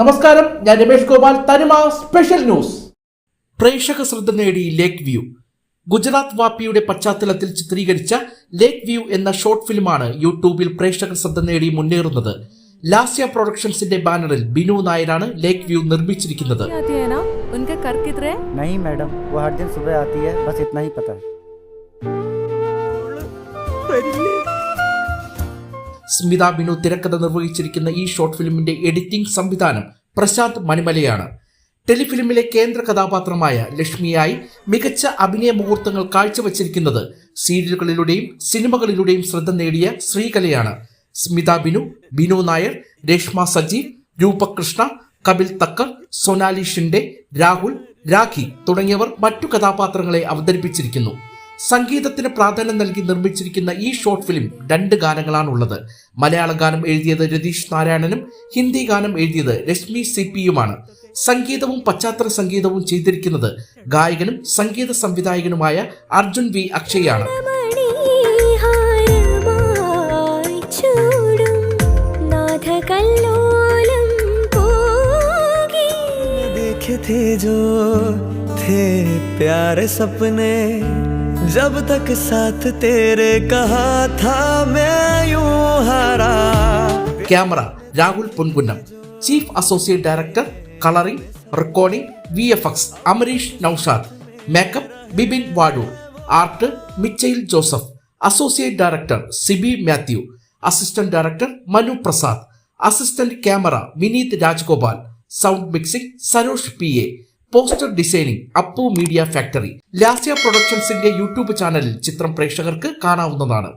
നമസ്കാരം ഞാൻ രമേഷ് ഗോപാൽ തനിമ സ്പെഷ്യൽ ന്യൂസ്. പ്രേക്ഷക ശ്രദ്ധ നേടി ലേക്ക് വ്യൂ. ഗുജറാത്ത് വാപ്പിയുടെ പശ്ചാത്തലത്തിൽ ചിത്രീകരിച്ച ലേക്ക് വ്യൂ എന്ന ഷോർട്ട് ഫിലിമാണ് യൂട്യൂബിൽ പ്രേക്ഷക ശ്രദ്ധ നേടി മുന്നേറുന്നത്. ലാസ്യ പ്രൊഡക്ഷൻസിന്റെ ബാനറിൽ ബിനു നായരാണ് ലേക്ക് വ്യൂ നിർമ്മിച്ചിരിക്കുന്നത്. സുബഹ സ്മിത ബിനു തിരക്കഥ നിർവഹിച്ചിരിക്കുന്ന ഈ ഷോർട്ട് ഫിലിമിന്റെ എഡിറ്റിംഗ് സംവിധാനം പ്രശാന്ത് മണിമലയാണ്. ടെലിഫിലിമിലെ കേന്ദ്ര കഥാപാത്രമായ ലക്ഷ്മിയായി മികച്ച അഭിനയ മുഹൂർത്തങ്ങൾ കാഴ്ചവച്ചിരിക്കുന്നത് സീരിയലുകളിലൂടെയും സിനിമകളിലൂടെയും ശ്രദ്ധ നേടിയ ശ്രീകലയാണ്. സ്മിത ബിനു ബിനു നായർ രേഷ്മ സജീവ് രൂപകൃഷ്ണ കപിൽ തക്കർ സൊനാലി ഷിൻഡെ രാഹുൽ രാഖി തുടങ്ങിയവർ മറ്റു കഥാപാത്രങ്ങളെ അവതരിപ്പിച്ചിരിക്കുന്നു. സംഗീതത്തിന് പ്രാധാന്യം നൽകി നിർമ്മിച്ചിരിക്കുന്ന ഈ ഷോർട്ട് ഫിലിം രണ്ട് ഗാനങ്ങളാണുള്ളത് മലയാള ഗാനം എഴുതിയത് രതീഷ് നാരായണനും ഹിന്ദി ഗാനം എഴുതിയത് രശ്മി സി പിയുമാണ് സംഗീതവും പശ്ചാത്തല സംഗീതവും ചെയ്തിരിക്കുന്നത് ഗായകനും സംഗീത സംവിധായകനുമായ അർജുൻ വി അക്ഷയാണ് മണിഹാരമായി ചൂടും നാഥകല്ലോലം പോകി देखे थे जो थे प्यारे सपने जब तक साथ तेरे कहा था मैं यूं हारा camera Rahul Ponkunnam chief associate director colouring recording V F X Amareesh Naushad makeup Bibin Vadoor art Michael Joseph associate director Sibi Mathew assistant director Manu Prasad assistant camera Vineeth Rajgopal sound mixing Sarosh P A poster designing Appu media factory. Lasya പ്രൊഡക്ഷൻസിന്റെ YouTube ചാനലിൽ ചിത്രം പ്രേക്ഷകർക്ക് കാണാവുന്നതാണ്.